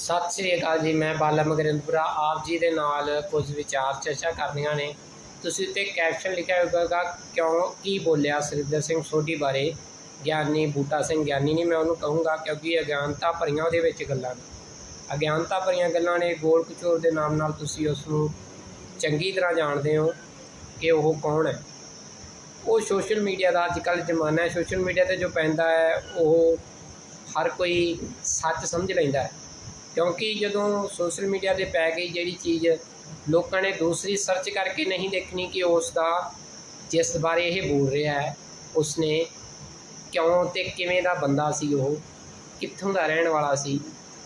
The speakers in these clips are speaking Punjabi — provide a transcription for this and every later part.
ਸਤਿ ਸ੍ਰੀ ਅਕਾਲ ਜੀ, ਮੈਂ ਬਾਲਾ ਮਗਰਿੰਦਪੁਰਾ, ਆਪ ਜੀ ਦੇ ਨਾਲ ਕੁਝ ਵਿਚਾਰ ਚਰਚਾ ਕਰਨੀਆਂ ਨੇ। ਤੁਸੀਂ ਉੱਤੇ ਕੈਪਸ਼ਨ ਲਿਖਿਆ ਹੋਵੇਗਾ, ਕਿਉਂ, ਕੀ ਬੋਲਿਆ ਸੁਰਿੰਦਰ ਸਿੰਘ ਸੋਢੀ ਬਾਰੇ? ਗਿਆਨੀ ਬੂਟਾ ਸਿੰਘ ਗਿਆਨੀ ਨਹੀਂ, ਮੈਂ ਉਹਨੂੰ ਕਹੂੰਗਾ, ਕਿਉਂਕਿ ਅਗਿਆਨਤਾ ਭਰੀਆਂ ਉਹਦੇ ਵਿੱਚ ਗੱਲਾਂ ਨੇ। ਅਗਿਆਨਤਾ ਭਰੀਆਂ ਗੱਲਾਂ ਨੇ ਗੋਲ ਕਚੋਰ ਦੇ ਨਾਮ ਨਾਲ ਤੁਸੀਂ ਉਸ ਨੂੰ ਚੰਗੀ ਤਰ੍ਹਾਂ ਜਾਣਦੇ ਹੋ ਕਿ ਉਹ ਕੌਣ ਹੈ। ਉਹ ਸੋਸ਼ਲ ਮੀਡੀਆ ਦਾ ਅੱਜ ਕੱਲ੍ਹ ਜ਼ਮਾਨਾ ਹੈ। ਸੋਸ਼ਲ ਮੀਡੀਆ ਤੇ ਜੋ ਪੈਂਦਾ ਹੈ, ਉਹ ਹਰ ਕੋਈ ਸੱਚ ਸਮਝ ਲੈਂਦਾ ਹੈ। ਕਿਉਂਕਿ ਜਦੋਂ ਸੋਸ਼ਲ ਮੀਡੀਆ ਤੇ ਪੈ ਗਈ ਜਿਹੜੀ ਚੀਜ਼, ਲੋਕਾਂ ਨੇ ਦੂਸਰੀ ਸਰਚ ਕਰਕੇ ਨਹੀਂ ਦੇਖਣੀ ਕਿ ਉਸ ਦਾ ਜਿਸ ਬਾਰੇ ਇਹ ਬੋਲ ਰਿਹਾ ਹੈ, ਉਸਨੇ ਕਿਉਂ ਤੇ ਕਿਵੇਂ ਦਾ ਬੰਦਾ ਸੀ ਉਹ, ਕਿੱਥੋਂ ਦਾ ਰਹਿਣ ਵਾਲਾ ਸੀ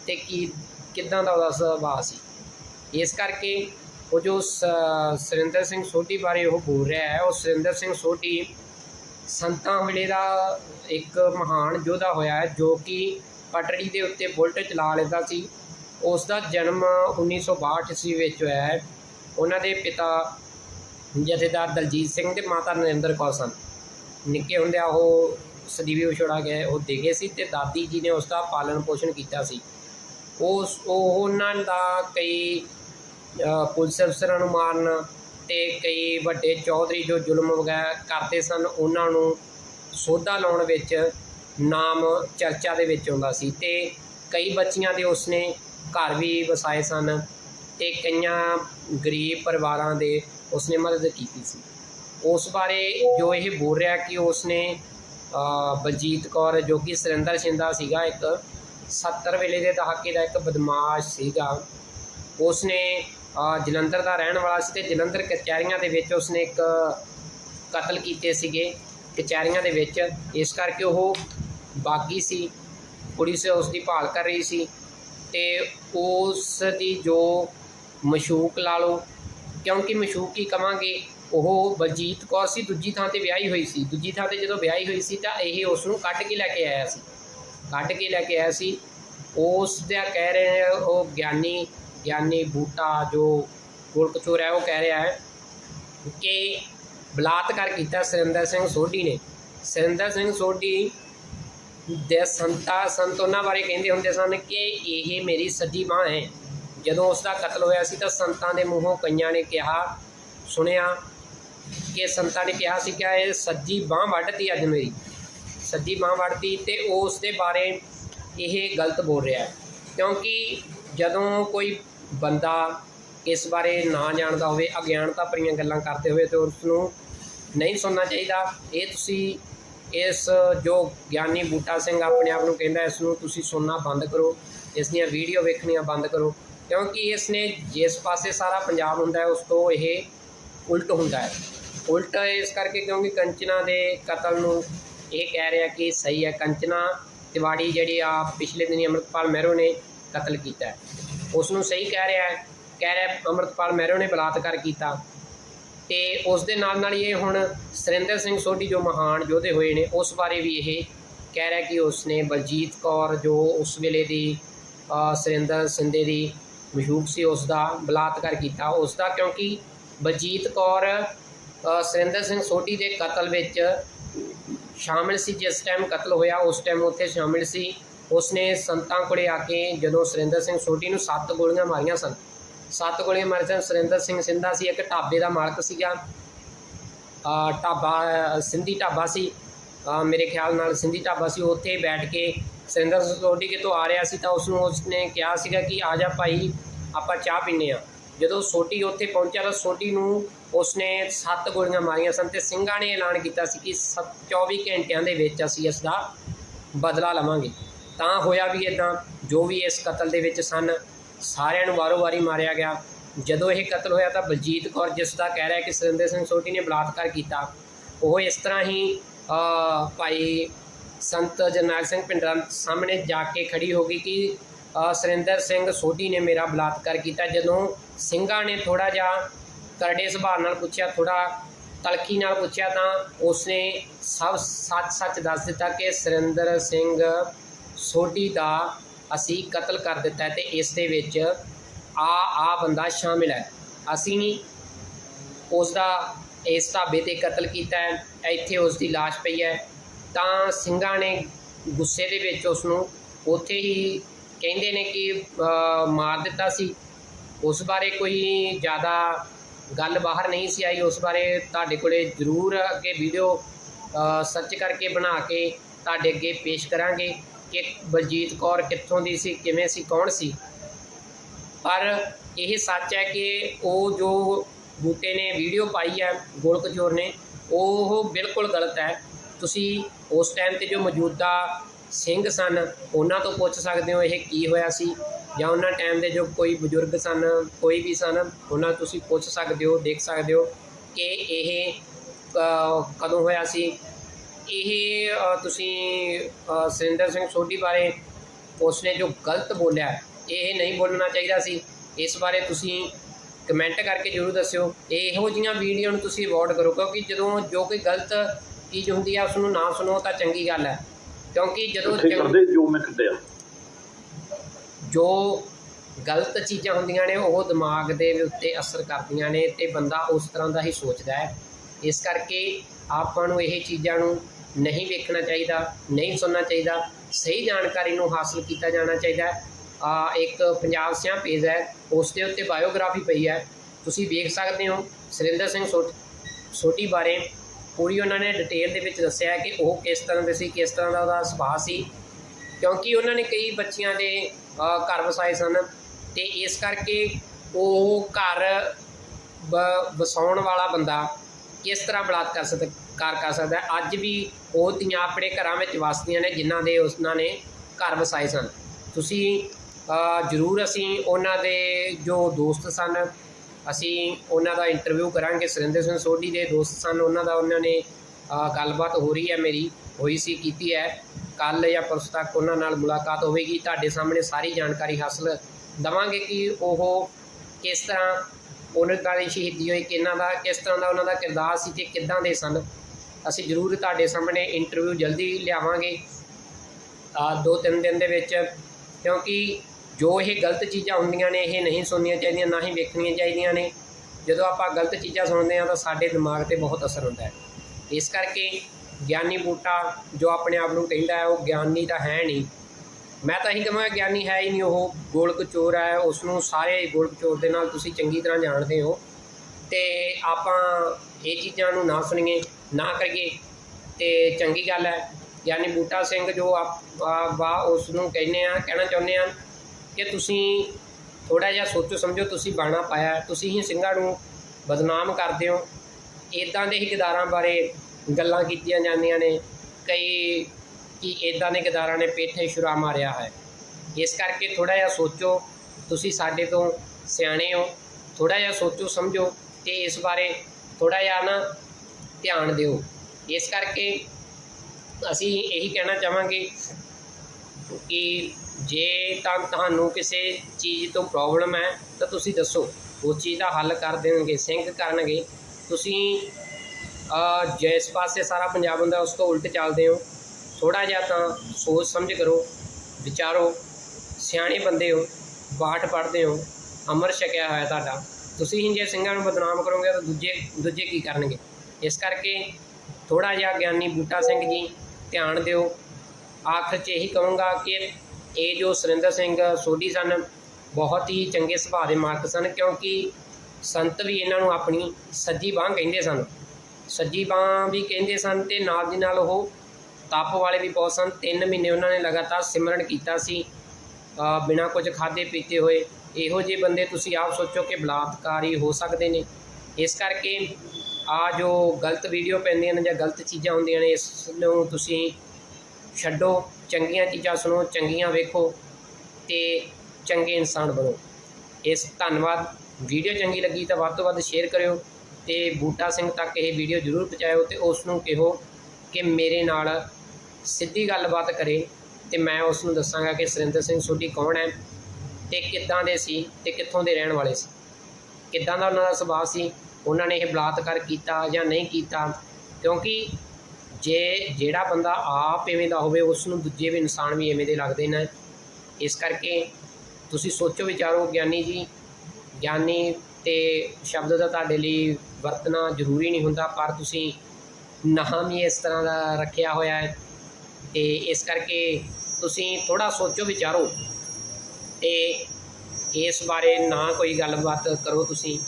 ਤੇ ਕੀ, ਕਿੱਦਾਂ ਦਾ ਉਹਦਾ ਸੁਭਾਅ ਸੀ। ਇਸ ਕਰਕੇ ਉਹ ਜੋ ਸ- ਸੁਰਿੰਦਰ ਸਿੰਘ ਸੋਢੀ ਬਾਰੇ ਉਹ ਬੋਲ ਰਿਹਾ ਹੈ, ਉਹ ਸੁਰਿੰਦਰ ਸਿੰਘ ਸੋਢੀ ਸੰਤਾਂ ਵੇਲੇ ਦਾ ਇੱਕ ਮਹਾਨ ਯੋਧਾ ਹੋਇਆ ਹੈ, ਜੋ ਕਿ ਪਟੜੀ ਦੇ ਉੱਤੇ ਬੁਲਟ ਚਲਾ ਲੈਂਦਾ ਸੀ। ਉਸ ਦਾ ਜਨਮ 1962 ਈਸਵੀ ਵਿੱਚ ਹੋਇਆ ਹੈ। ਉਹਨਾਂ ਦੇ ਪਿਤਾ ਜਥੇਦਾਰ ਦਲਜੀਤ ਸਿੰਘ ਤੇ ਮਾਤਾ ਨਰਿੰਦਰ ਕੌਰ ਸਨ। ਨਿੱਕੇ ਹੁੰਦਿਆਂ ਉਹ ਸਦੀਵੀ ਵਿਛੋੜਾ ਗਏ, ਉਹ ਦੇਖੇ ਸੀ ਤੇ ਦਾਦੀ ਜੀ ਨੇ ਉਸ ਦਾ ਪਾਲਣ ਪੋਸ਼ਣ ਕੀਤਾ ਸੀ। ਉਸ, ਉਹ ਉਹਨਾਂ ਦਾ ਕਈ ਪੁਲਿਸ ਅਫਸਰਾਂ ਨੂੰ ਮਾਰਨ ਤੇ ਕਈ ਵੱਡੇ ਚੌਧਰੀ ਜੋ ਜ਼ੁਲਮ ਵਗੈਰਾ ਕਰਦੇ ਸਨ, ਉਹਨਾਂ ਨੂੰ ਸੋਧਾ ਲਾਉਣ ਵਿੱਚ ਨਾਮ ਚਰਚਾ ਦੇ ਵਿੱਚ ਆਉਂਦਾ ਸੀ ਤੇ ਕਈ ਬੱਚੀਆਂ ਦੇ ਉਸਨੇ ਘਰ ਵੀ ਵਸਾਏ ਸਨ ਤੇ ਕਈਆਂ ਗਰੀਬ ਪਰਿਵਾਰਾਂ ਦੇ ਉਸਨੇ ਮਦਦ ਕੀਤੀ ਸੀ। ਉਸ ਬਾਰੇ ਜੋ ਇਹ ਬੋਲ ਰਿਹਾ ਕਿ ਉਸਨੇ ਬਲਜੀਤ ਕੌਰ ਜੋ ਕਿ ਸੁਰਿੰਦਰ ਸ਼ਿੰਦਾ ਸੀਗਾ, ਇੱਕ 70 ਵੇਲੇ ਦੇ ਦਹਾਕੇ ਦਾ ਇੱਕ ਬਦਮਾਸ਼ ਸੀਗਾ, ਉਸਨੇ ਜਲੰਧਰ ਦਾ ਰਹਿਣ ਵਾਲਾ ਸੀ ਤੇ ਜਲੰਧਰ ਕਚਹਿਰੀਆਂ ਦੇ ਵਿੱਚ ਉਸਨੇ ਇੱਕ ਕਤਲ ਕੀਤੇ ਸੀਗੇ। ਕਚਹਿਰੀਆਂ ਦੇ ਵਿੱਚ ਇਸ ਕਰਕੇ ਉਹ ਬਾਗੀ ਸੀ, ਪੁਲਿਸ ਉਸ ਦੀ ਭਾਲ ਕਰ ਰਹੀ ਸੀ ਤੇ ਉਸ ਦੀ ਜੋ ਮਸ਼ੂਕ ਲਾ ਲਓ, ਕਿਉਂਕਿ ਮਸ਼ੂਕ ਹੀ ਕਵਾਂਗੇ, ਉਹ ਬਲਜੀਤ ਕੌਰ ਸੀ, ਦੂਜੀ ਥਾਂ ਤੇ ਵਿਆਹੀ ਹੋਈ ਸੀ। ਦੂਜੀ ਥਾਂ ਤੇ ਜਦੋਂ ਵਿਆਹੀ ਹੋਈ ਸੀ ਤਾਂ ਇਹ ਉਸ ਨੂੰ ਕੱਢ ਕੇ ਲੈ ਕੇ ਆਇਆ ਸੀ। ਕੱਢ ਕੇ ਲੈ ਕੇ ਆਇਆ ਸੀ। ਉਸ ਦਾ ਕਹਿ ਰਹੇ ਉਹ ਗਿਆਨੀ ਗਿਆਨੀ ਬੂਟਾ ਜੋ ਗੋਲਕਚੋਰ ਹੈ ਉਹ ਕਹਿ ਰਿਹਾ ਹੈ ਕਿ ਬਲਾਤਕਾਰ ਕੀਤਾ ਸੁਰਿੰਦਰ ਸਿੰਘ ਸੋਢੀ ਨੇ। ਸੁਰਿੰਦਰ ਸਿੰਘ ਸੋਢੀ ਦੇ ਸੰਤਾ ਸੰਤ ਉਹਨਾਂ ਬਾਰੇ ਕਹਿੰਦੇ ਹੁੰਦੇ ਸਨ ਕਿ ਇਹ ਮੇਰੀ ਸੱਜੀ ਬਾਂਹ ਹੈ। ਜਦੋਂ ਉਸ ਦਾ ਕਤਲ ਹੋਇਆ ਸੀ ਤਾਂ ਸੰਤਾਂ ਦੇ ਮੂੰਹੋਂ ਕਈਆਂ ਨੇ ਕਿਹਾ, ਸੁਣਿਆ ਕਿ ਸੰਤਾਂ ਨੇ ਕਿਹਾ ਸੀ ਕਿ ਇਹ ਸੱਜੀ ਬਾਂਹ ਵੱਢਤੀ ਅੱਜ ਮੇਰੀ। ਸੱਜੀ ਬਾਂਹ ਵੱਢਤੀ ਤੇ ਉਸ ਦੇ ਬਾਰੇ ਇਹ ਗਲਤ ਬੋਲ ਰਿਹਾ ਕਿਉਂਕਿ ਜਦੋਂ ਕੋਈ ਬੰਦਾ ਇਸ ਬਾਰੇ ਨਾ ਜਾਣਦਾ ਹੋਵੇ, ਅਗਿਆਨਤਾ ਭਰੀਆਂ ਗੱਲਾਂ ਕਰਦੇ ਹੋਵੇ ਤੇ ਉਸ ਨੂੰ ਨਹੀਂ ਸੁਣਨਾ ਚਾਹੀਦਾ, ਇਹ ਤੁਸੀਂ ਇਸ ਜੋ ਗਿਆਨੀ ਬੂਟਾ ਸਿੰਘ ਆਪਣੇ ਆਪ ਨੂੰ ਕਹਿੰਦਾ, ਇਸ ਨੂੰ ਤੁਸੀਂ ਸੁਣਨਾ ਬੰਦ ਕਰੋ, ਇਸ ਦੀਆਂ ਵੀਡੀਓ ਵੇਖਣੀਆਂ ਬੰਦ ਕਰੋ, ਕਿਉਂਕਿ ਇਸ ਨੇ ਜਿਸ ਪਾਸੇ ਸਾਰਾ ਪੰਜਾਬ ਹੁੰਦਾ ਹੈ, ਉਸ ਤੋਂ ਇਹ ਉਲਟ ਹੁੰਦਾ ਹੈ। ਉਲਟ ਇਸ ਕਰਕੇ ਕਿਉਂਕਿ ਕੰਚਨਾ ਦੇ ਕਤਲ ਨੂੰ ਇਹ ਕਹਿ ਰਿਹਾ ਕਿ ਸਹੀ ਹੈ, ਕੰਚਨਾ ਤਿਵਾੜੀ ਜਿਹੜੀ ਆ ਪਿਛਲੇ ਦਿਨੀ ਅੰਮ੍ਰਿਤਪਾਲ ਮਹਿਰੋ ਨੇ ਕਤਲ ਕੀਤਾ ਹੈ। ਉਸ ਨੂੰ ਸਹੀ ਕਹਿ ਰਿਹਾ ਹੈ, ਕਹਿ ਰਿਹਾ ਹੈ, ਅੰਮ੍ਰਿਤਪਾਲ ਮਹਿਰੋ ਨੇ ਬਲਾਤਕਾਰ ਕੀਤਾ। ਤੇ ਉਸ ਦੇ ਨਾਲ ਨਾਲ ਇਹ ਹੁਣ ਸੁਰਿੰਦਰ ਸਿੰਘ ਸੋਢੀ ਜੋ ਮਹਾਨ ਯੋਧੇ ਹੋਏ ਨੇ ਉਸ ਬਾਰੇ ਵੀ ਇਹ ਕਹਿ ਰਿਹਾ ਕਿ ਉਸ ਨੇ ਬਲਜੀਤ ਕੌਰ ਜੋ ਉਸ ਵੇਲੇ ਦੀ ਅ, ਸੁਰਿੰਦਰ ਸਿੰਧੇ ਦੀ ਮਸ਼ਹੂਰ ਸੀ ਉਸ ਦਾ ਬਲਾਤਕਾਰ ਕੀਤਾ। ਉਸ ਦਾ ਕਿਉਂਕਿ ਬਲਜੀਤ ਕੌਰ ਅ, ਸੁਰਿੰਦਰ ਸਿੰਘ ਸੋਢੀ ਦੇ ਕਤਲ ਵਿੱਚ ਸ਼ਾਮਿਲ ਸੀ ਜਿਸ ਟਾਈਮ ਕਤਲ ਹੋਇਆ ਉਸ ਟਾਈਮ ਉੱਥੇ ਸ਼ਾਮਿਲ ਸੀ। ਉਸਨੇ ਸੰਤਾਂ ਕੋਲੇ ਆ ਕੇ ਜਦੋਂ ਸੁਰਿੰਦਰ ਸਿੰਘ ਸੋਢੀ ਨੂੰ ਸੱਤ ਗੋਲੀਆਂ ਮਾਰੀਆਂ ਸਨ ਸੱਤ ਗੋਲੀਆਂ ਮਾਰੇ ਸਨ ਸੁਰਿੰਦਰ ਸਿੰਘ ਸਿੰਧਾ ਸੀ, ਇੱਕ ਢਾਬੇ ਦਾ ਮਾਲਕ ਸੀਗਾ। ਢਾਬਾ, ਸਿੰਧੀ ਢਾਬਾ ਸੀ। ਮੇਰੇ ਖਿਆਲ ਨਾਲ ਸਿੰਧੀ ਢਾਬਾ ਸੀ। ਉੱਥੇ ਬੈਠ ਕੇ ਸੁਰਿੰਦਰ ਸਿੰਘ ਸੋਢੀ ਕਿਤੋਂ ਆ ਰਿਹਾ ਸੀ ਤਾਂ ਉਸ ਨੂੰ ਉਸਨੇ ਕਿਹਾ ਸੀਗਾ ਕਿ ਆ ਜਾ ਭਾਈ, ਆਪਾਂ ਚਾਹ ਪੀਂਦੇ ਆ ਜਦੋਂ ਸੋਢੀ ਉੱਥੇ ਪਹੁੰਚਿਆ ਤਾਂ ਸੋਢੀ ਨੂੰ ਉਸਨੇ ਸੱਤ ਗੋਲੀਆਂ ਮਾਰੀਆਂ ਸਨ ਤੇ ਸਿੰਘਾਂ ਨੇ ਐਲਾਨ ਕੀਤਾ ਸੀ ਕਿ ਸੱਤ- 24 ਘੰਟਿਆਂ ਦੇ ਵਿੱਚ ਅਸੀਂ ਇਸ ਦਾ ਬਦਲਾ ਲਵਾਂਗੇ। ਤਾਂ ਹੋਇਆ ਵੀ ਇਦਾਂ ਜੋ ਵੀ ਇਸ ਕਤਲ ਦੇ ਵਿੱਚ ਸਨ ਸਾਰਿਆਂ ਨੂੰ ਵਾਰੋ-ਵਾਰੀ ਮਾਰਿਆ ਗਿਆ। ਜਦੋਂ ਇਹ ਕਤਲ ਹੋਇਆ ਤਾਂ ਬਲਜੀਤ ਕੌਰ ਜਿਸ ਦਾ ਕਹਿ ਰਿਹਾ ਕਿ ਸੁਰਿੰਦਰ ਸਿੰਘ ਸੋਢੀ ਨੇ ਬਲਾਤਕਾਰ ਕੀਤਾ। ਉਹ ਇਸ ਤਰ੍ਹਾਂ ਹੀ ਭਾਈ ਸੰਤ ਜਰਨੈਲ ਸਿੰਘ ਪਿੰਡਰਾਂ ਸਾਹਮਣੇ ਜਾ ਕੇ ਖੜੀ ਹੋ ਗਈ ਕਿ ਸੁਰਿੰਦਰ ਸਿੰਘ ਸੋਢੀ ਨੇ ਮੇਰਾ ਬਲਾਤਕਾਰ ਕੀਤਾ। ਜਦੋਂ ਸਿੰਘਾਂ ਨੇ ਥੋੜਾ ਜਿਹਾ ਕਰੜੇ ਸੁਭਾਅ ਨਾਲ ਪੁੱਛਿਆ ਥੋੜਾ ਤਲਖੀ ਨਾਲ ਪੁੱਛਿਆ ਤਾਂ ਉਸਨੇ ਸਭ ਸੱਚ ਸੱਚ ਦੱਸ ਦਿੱਤਾ ਕਿ ਸੁਰਿੰਦਰ ਸਿੰਘ ਸੋਢੀ ਦਾ ਅਸੀਂ ਕਤਲ ਕਰ ਦਿੱਤਾ ਹੈ ਤੇ ਇਸ ਦੇ ਵਿੱਚ ਆ ਆ ਬੰਦਾ ਸ਼ਾਮਿਲ ਹੈ। ਅਸੀਂ ਉਸ ਦਾ ਇਸ ਢਾਬੇ ਤੇ ਕਤਲ ਕੀਤਾ ਹੈ, ਇੱਥੇ ਉਸ ਦੀ ਲਾਸ਼ ਪਈ ਹੈ। ਤਾਂ ਸਿੰਘਾਂ ਨੇ ਗੁੱਸੇ ਦੇ ਵਿੱਚ ਉਸ ਨੂੰ ਉੱਥੇ ਹੀ ਕਹਿੰਦੇ ਨੇ ਕਿ ਮਾਰ ਦਿੱਤਾ ਸੀ। ਉਸ ਬਾਰੇ ਕੋਈ ਜ਼ਿਆਦਾ ਗੱਲ ਬਾਹਰ ਨਹੀਂ ਸੀ ਆਈ। ਉਸ ਬਾਰੇ ਤੁਹਾਡੇ ਕੋਲੇ ਜ਼ਰੂਰ ਅੱਗੇ ਵੀਡੀਓ ਸਰਚ ਕਰਕੇ ਬਣਾ ਕੇ ਤੁਹਾਡੇ ਅੱਗੇ ਪੇਸ਼ ਕਰਾਂਗੇ। ਕਿ ਬਲਜੀਤ ਕੌਰ ਕਿੱਥੋਂ ਦੀ ਸੀ, ਕਿਵੇਂ ਸੀ, ਕੌਣ ਸੀ? ਪਰ ਇਹ ਸੱਚ ਹੈ ਕਿ ਉਹ ਜੋ ਬੂਟੇ ਨੇ, ਵੀਡੀਓ ਪਾਈ ਹੈ ਗੋਲਕਚੋਰ ਨੇ, ਉਹ ਬਿਲਕੁਲ ਗਲਤ ਹੈ। ਤੁਸੀਂ ਉਸ ਟਾਈਮ ਤੇ ਜੋ ਮੌਜੂਦਾ ਸਿੰਘ ਸਨ, ਉਹਨਾਂ ਤੋਂ ਪੁੱਛ ਸਕਦੇ ਹੋ ਇਹ ਕੀ ਹੋਇਆ ਸੀ? ਜਾਂ ਉਹਨਾਂ ਟਾਈਮ ਦੇ ਜੋ ਕੋਈ ਬਜ਼ੁਰਗ ਸਨ, ਕੋਈ ਵੀ ਸਨ, ਉਹਨਾਂ ਤੁਸੀਂ ਪੁੱਛ ਸਕਦੇ ਹੋ, ਦੇਖ ਸਕਦੇ ਹੋ ਕਿ ਇਹ ਕਦੋਂ ਹੋਇਆ ਸੀ? ਇਹ ਤੁਸੀਂ ਅ, ਸੁਰਿੰਦਰ ਸਿੰਘ ਸੋਢੀ ਬਾਰੇ ਉਸਨੇ ਜੋ ਗਲਤ ਬੋਲਿਆ ਇਹ ਨਹੀਂ ਬੋਲਣਾ ਚਾਹੀਦਾ ਸੀ। ਇਸ ਬਾਰੇ ਤੁਸੀਂ ਕਮੈਂਟ ਕਰਕੇ ਜ਼ਰੂਰ ਦੱਸਿਓ। ਇਹੋ ਜਿਹੀਆਂ ਵੀਡੀਓ ਨੂੰ ਤੁਸੀਂ ਅਵੋਇਡ ਕਰੋ ਕਿਉਂਕਿ ਜਦੋਂ ਜੋ ਕੋਈ ਗਲਤ ਚੀਜ਼ ਹੁੰਦੀ ਹੈ ਉਸ ਨੂੰ ਨਾ ਸੁਣੋ ਤਾਂ ਚੰਗੀ ਗੱਲ ਹੈ। ਕਿਉਂਕਿ ਜਦੋਂ ਜੋ ਮੈਂ ਕੱਢਿਆ ਜੋ ਗਲਤ ਚੀਜ਼ਾਂ ਹੁੰਦੀਆਂ ਨੇ ਉਹ ਦਿਮਾਗ ਦੇ ਉੱਤੇ ਅਸਰ ਕਰਦੀਆਂ ਨੇ ਤੇ ਬੰਦਾ ਉਸ ਤਰ੍ਹਾਂ ਦਾ ਹੀ ਸੋਚਦਾ ਹੈ। ਇਸ ਕਰਕੇ ਆਪਾਂ ਨੂੰ ਇਹ ਚੀਜ਼ਾਂ ਨੂੰ ਨਹੀਂ ਵੇਖਣਾ ਚਾਹੀਦਾ, ਨਹੀਂ ਸੁਣਨਾ ਚਾਹੀਦਾ, ਸਹੀ ਜਾਣਕਾਰੀ ਨੂੰ ਹਾਸਲ ਕੀਤਾ ਜਾਣਾ ਚਾਹੀਦਾ ਆ ਇੱਕ ਪੰਜਾਬ ਸਿਆਂ ਪੇਜ ਹੈ, ਉਸ ਦੇ ਉੱਤੇ ਬਾਇਓਗ੍ਰਾਫੀ ਪਈ ਹੈ। ਤੁਸੀਂ ਵੇਖ ਸਕਦੇ ਹੋ, ਸੁਰਿੰਦਰ ਸਿੰਘ ਸੋਢ- ਸੋਢੀ ਬਾਰੇ ਪੂਰੀ ਉਹਨਾਂ ਨੇ ਡਿਟੇਲ ਦੇ ਵਿੱਚ ਦੱਸਿਆ ਕਿ ਉਹ ਕਿਸ ਤਰ੍ਹਾਂ ਦੇ ਸੀ, ਕਿਸ ਤਰ੍ਹਾਂ ਦਾ ਉਹਦਾ ਸੁਭਾਅ ਸੀ। ਕਿਉਂਕਿ ਉਹਨਾਂ ਨੇ ਕਈ ਬੱਚਿਆਂ ਦੇ ਘਰ ਵਸਾਏ ਸਨ ਤੇ ਇਸ ਕਰਕੇ ਉਹ ਘਰ ਬ- ਵਸਾਉਣ ਵਾਲਾ ਬੰਦਾ ਕਿਸ ਤਰ੍ਹਾਂ ਬਲਾਤ ਕਰ ਸਤਕਾਰ ਕਰ ਸਕਦਾ ਹੈ। ਅੱਜ ਵੀ ਉਹ ਧੀਆਂ ਆਪਣੇ ਘਰਾਂ ਵਿੱਚ ਵਸਦੀਆਂ ਨੇ, ਜਿਨ੍ਹਾਂ ਦੇ ਉਸਨਾਂ ਨੇ ਘਰ ਵਸਾਏ ਸਨ। ਤੁਸੀਂ ਜ਼ਰੂਰ ਅਸੀਂ ਉਹਨਾਂ ਦੇ ਜੋ ਦੋਸਤ ਸਨ, ਅਸੀਂ ਉਹਨਾਂ ਦਾ ਇੰਟਰਵਿਊ ਕਰਾਂਗੇ। ਸੁਰਿੰਦਰ ਸਿੰਘ ਸੋਢੀ ਦੇ ਦੋਸਤ ਸਨ, ਉਹਨਾਂ ਦਾ ਉਹਨਾਂ ਨੇ ਗੱਲਬਾਤ ਹੋ ਰਹੀ ਹੈ, ਮੇਰੀ ਹੋਈ ਸੀ, ਕੀਤੀ ਹੈ। ਕੱਲ ਜਾਂ ਪਰਸੋਂ ਤੱਕ ਉਹਨਾਂ ਨਾਲ ਮੁਲਾਕਾਤ ਹੋਵੇਗੀ। ਤੁਹਾਡੇ ਸਾਹਮਣੇ ਸਾਰੀ ਜਾਣਕਾਰੀ ਹਾਸਲ ਦਵਾਂਗੇ ਕਿ ਉਹ ਕਿਸ ਤਰ੍ਹਾਂ, ਉਹਨਾਂ ਦੀ ਸ਼ਹੀਦੀ ਹੋਈ, ਕਿਹਨਾਂ ਦਾ, ਕਿਸ ਤਰ੍ਹਾਂ ਦਾ ਉਹਨਾਂ ਦਾ ਕਿਰਦਾਰ ਸੀ ਤੇ ਕਿੱਦਾਂ ਦੇ ਸਨ। ਅਸੀਂ ਜ਼ਰੂਰ ਤੁਹਾਡੇ ਸਾਹਮਣੇ ਇੰਟਰਵਿਊ ਜਲਦੀ ਲਿਆਵਾਂਗੇ। ਆ ਦੋ ਤਿੰਨ ਦਿਨ ਦੇ ਵਿੱਚ, ਕਿਉਂਕਿ ਜੋ ਇਹ ਗਲਤ ਚੀਜ਼ਾਂ ਹੁੰਦੀਆਂ ਨੇ, ਇਹ ਨਹੀਂ ਸੁਣਨੀਆਂ ਚਾਹੀਦੀਆਂ, ਨਾ ਹੀ ਵੇਖਣੀਆਂ ਚਾਹੀਦੀਆਂ ਨੇ। ਜਦੋਂ ਆਪਾਂ ਗਲਤ ਚੀਜ਼ਾਂ ਸੁਣਦੇ ਹਾਂ ਤਾਂ ਸਾਡੇ ਦਿਮਾਗ ਤੇ ਬਹੁਤ ਅਸਰ ਹੁੰਦਾ ਹੈ। ਇਸ ਕਰਕੇ ਗਿਆਨੀ ਬੂਟਾ ਜੋ ਆਪਣੇ ਆਪ ਨੂੰ ਕਹਿੰਦਾ ਹੈ, ਉਹ ਗਿਆਨੀ ਤਾਂ ਹੈ ਨਹੀਂ। ਮੈਂ ਤਾਂ ਇਹੀ ਕਹਾਂਗਾ, ਗਿਆਨੀ ਹੈ ਹੀ ਨਹੀਂ, ਉਹ ਗੋਲਕ ਚੋਰ ਹੈ ਉਸ ਨੂੰ ਸਾਰੇ ਗੋਲਕ ਚੋਰ ਦੇ ਨਾਲ ਤੁਸੀਂ ਚੰਗੀ ਤਰ੍ਹਾਂ ਜਾਣਦੇ ਹੋ। ਤੇ ਆਪਾਂ ਇਹ ਚੀਜ਼ਾਂ ਨੂੰ ਨਾ ਸੁਣੀਏ। ਨਾ ਕਰੀਏ। ਤੇ ਚੰਗੀ ਗੱਲ ਹੈ। ਯਾਨੀ ਬੂਟਾ ਸਿੰਘ ਜੋ ਆਪ ਵਾ ਉਸ ਨੂੰ ਕਹਿੰਦੇ ਆ, ਕਹਿਣਾ ਚਾਹੁੰਦੇ ਆ ਕਿ ਤੁਸੀਂ ਥੋੜਾ ਜਿਹਾ ਸੋਚੋ, ਸਮਝੋ, ਤੁਸੀਂ ਬਾਣਾ ਪਾਇਆ ਤੁਸੀਂ ਹੀ ਸਿੰਘਾਂ ਨੂੰ ਬਦਨਾਮ ਕਰਦੇ ਹੋ। ਇਦਾਂ ਦੇ ਹੀ ਕਿਦਾਰਾਂ ਬਾਰੇ ਗੱਲਾਂ ਕੀਤੀਆਂ ਜਾਂਦੀਆਂ ਨੇ। ਕਈ ਕਿ ਇਦਾਂ ਦੇ ਕਿਦਾਰਾਂ ਨੇ ਪੇਠੇ ਛੁਰਾ ਮਾਰਿਆ ਹੈ। ਇਸ ਕਰਕੇ ਥੋੜਾ ਜਿਹਾ ਸੋਚੋ, ਤੁਸੀਂ ਸਾਡੇ ਤੋਂ ਸਿਆਣੇ ਹੋ। ਥੋੜਾ ਜਿਹਾ ਸੋਚੋ, ਸਮਝੋ। ਤੇ ਇਸ ਬਾਰੇ ਥੋੜਾ ਜਿਹਾ ਨਾ ਧਿਆਨ ਦਿਓ। ਇਸ ਕਰਕੇ ਅਸੀਂ ਇਹੀ ਕਹਿਣਾ ਚਾਹਾਂਗੇ ਕਿ ਜੇ ਤਾਂ ਤੁਹਾਨੂੰ ਕਿਸੇ ਚੀਜ਼ ਤੋਂ ਪ੍ਰੋਬਲਮ ਹੈ ਤਾਂ ਤੁਸੀਂ ਦੱਸੋ। ਉਸ ਚੀਜ਼ ਦਾ ਹੱਲ ਕਰ ਦੇਣਗੇ ਸਿੰਘ ਕਰਨਗੇ। ਤੁਸੀਂ ਅ, ਜਿਸ ਪਾਸੇ ਸਾਰਾ ਪੰਜਾਬ ਹੁੰਦਾ ਉਸ ਤੋਂ ਉਲਟ ਚੱਲਦੇ ਹੋ। ਥੋੜਾ ਜਿਹਾ ਤਾਂ ਸੋਚ ਸਮਝ ਕਰੋ ਵਿਚਾਰੋ। ਸਿਆਣੇ ਬੰਦੇ ਹੋ ਬਾਠ ਪੜ੍ਹਦੇ ਹੋ ਅਮਰ ਛਕਿਆ ਹੋਇਆ ਤੁਹਾਡਾ। ਤੁਸੀਂ ਹੀ ਜੇ ਸਿੰਘਾਂ ਨੂੰ ਬਦਨਾਮ ਕਰੋਗੇ ਤਾਂ ਦੂਜੇ ਦੂਜੇ ਕੀ ਕਰਨਗੇ? ਇਸ ਕਰਕੇ ਥੋੜਾ ਜਿਹਾ ਗਿਆਨੀ ਬੂਟਾ ਸਿੰਘ ਜੀ ਧਿਆਨ ਦਿਓ। ਆਖਰ 'ਚ ਇਹੀ ਕਹੂੰਗਾ ਕਿ ਇਹ ਜੋ ਸੁਰਿੰਦਰ ਸਿੰਘ ਸੋਢੀ ਸਨ ਬਹੁਤ ਹੀ ਚੰਗੇ ਸੁਭਾਅ ਦੇ ਮਾਲਕ ਸਨ ਕਿਉਂਕਿ ਸੰਤ ਵੀ ਇਹਨਾਂ ਨੂੰ ਆਪਣੀ ਸੱਜੀ ਬਾਹ ਕਹਿੰਦੇ ਸਨ। ਸੱਜੀ ਬਾਹ ਵੀ ਕਹਿੰਦੇ ਸਨ ਤੇ ਨਾਲ ਦੀ ਨਾਲ ਉਹ ਤਪ ਵਾਲੇ ਵੀ ਬਹੁਤ ਸਨ। 3 ਮਹੀਨੇ ਉਹਨਾਂ ਨੇ ਲਗਾਤਾਰ ਸਿਮਰਨ ਕੀਤਾ ਸੀ ਅ, ਬਿਨਾਂ ਕੁਝ ਖਾਦੇ ਪੀਤੇ ਹੋਏ। ਇਹੋ ਜਿਹੇ ਬੰਦੇ ਤੁਸੀਂ ਆਪ ਸੋਚੋ ਕਿ ਬਲਾਤਕਾਰੀ ਹੋ ਸਕਦੇ ਨੇ। ਇਸ ਕਰਕੇ ਆ ਜੋ ਗਲਤ ਵੀਡੀਓ ਪੈਂਦੀਆਂ ਨੇ ਜਾਂ ਗਲਤ ਚੀਜ਼ਾਂ ਹੁੰਦੀਆਂ ਨੇ, ਇਸ ਨੂੰ ਤੁਸੀਂ ਛੱਡੋ, ਚੰਗੀਆਂ ਚੀਜ਼ਾਂ ਸੁਣੋ, ਚੰਗੀਆਂ ਵੇਖੋ ਤੇ ਚੰਗੇ ਇਨਸਾਨ ਬਣੋ। ਇਸ ਧੰਨਵਾਦ। ਵੀਡੀਓ ਚੰਗੀ ਲੱਗੀ ਤਾਂ ਵੱਧ ਤੋਂ ਵੱਧ ਸ਼ੇਅਰ ਕਰਿਓ ਤੇ ਬੂਟਾ ਸਿੰਘ ਤੱਕ ਇਹ ਵੀਡੀਓ ਜ਼ਰੂਰ ਪਹੁੰਚਾਇਓ ਤੇ ਉਸ ਨੂੰ ਕਿਹੋ ਕਿ ਮੇਰੇ ਨਾਲ ਸਿੱਧੀ ਗੱਲਬਾਤ ਕਰੇ ਤੇ ਮੈਂ ਉਸ ਨੂੰ ਦੱਸਾਂਗਾ ਕਿ ਸੁਰਿੰਦਰ ਸਿੰਘ ਸੋਢੀ ਕੌਣ ਹੈ ਤੇ ਕਿੱਦਾਂ ਦੇ ਸੀ ਤੇ ਕਿੱਥੋਂ ਦੇ ਰਹਿਣ ਵਾਲੇ ਸੀ। ਕਿੱਦਾਂ ਦਾ ਉਹਨਾਂ ਦਾ ਸੁਭਾਅ ਸੀ ਉਹਨਾਂ ਨੇ ਇਹ ਬਲਾਤਕਾਰ ਕੀਤਾ ਜਾਂ ਨਹੀਂ ਕੀਤਾ, ਕਿਉਂਕਿ ਜੇ ਜਿਹੜਾ ਬੰਦਾ ਆਪ ਐਵੇਂ ਦਾ ਹੋਵੇ ਉਸ ਨੂੰ ਦੂਜੇ ਵੀ ਇਨਸਾਨ ਵੀ ਐਵੇਂ ਦੇ ਲੱਗਦੇ ਨੇ। ਇਸ ਕਰਕੇ ਤੁਸੀਂ ਸੋਚੋ ਵਿਚਾਰੋ, ਗਿਆਨੀ ਜੀ, ਗਿਆਨੀ ਤੇ ਸ਼ਬਦ ਦਾ ਤੁਹਾਡੇ ਲਈ ਵਰਤਣਾ ਜ਼ਰੂਰੀ ਨਹੀਂ ਹੁੰਦਾ, ਪਰ ਤੁਸੀਂ ਨਾਮ ਹੀ ਇਸ ਤਰ੍ਹਾਂ ਦਾ ਰੱਖਿਆ ਹੋਇਆ ਹੈ। ਤੇ ਇਸ ਕਰਕੇ ਤੁਸੀਂ ਥੋੜਾ ਸੋਚੋ ਵਿਚਾਰੋ। ਤੇ ਇਸ ਬਾਰੇ ਨਾ ਕੋਈ ਗੱਲਬਾਤ ਕਰੋ ਤੁਸੀਂ।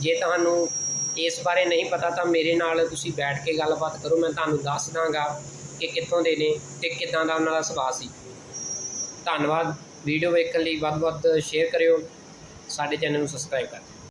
ਜੇ ਤੁਹਾਨੂੰ ਇਸ ਬਾਰੇ ਨਹੀਂ ਪਤਾ ਤਾਂ ਮੇਰੇ ਨਾਲ ਤੁਸੀਂ ਬੈਠ ਕੇ ਗੱਲਬਾਤ ਕਰੋ, ਮੈਂ ਤੁਹਾਨੂੰ ਦੱਸ ਦਾਂਗਾ ਕਿ ਕਿੱਥੋਂ ਦੇ ਨੇ ਤੇ ਕਿੱਦਾਂ ਦਾ ਉਹਨਾਂ ਦਾ ਸੁਭਾਅ ਸੀ। ਧੰਨਵਾਦ, ਵੀਡੀਓ ਵੇਖਣ ਲਈ ਵੱਧ ਵੱਧ ਸ਼ੇਅਰ ਕਰਿਓ, ਸਾਡੇ ਚੈਨਲ ਨੂੰ ਸਬਸਕ੍ਰਾਈਬ ਕਰ।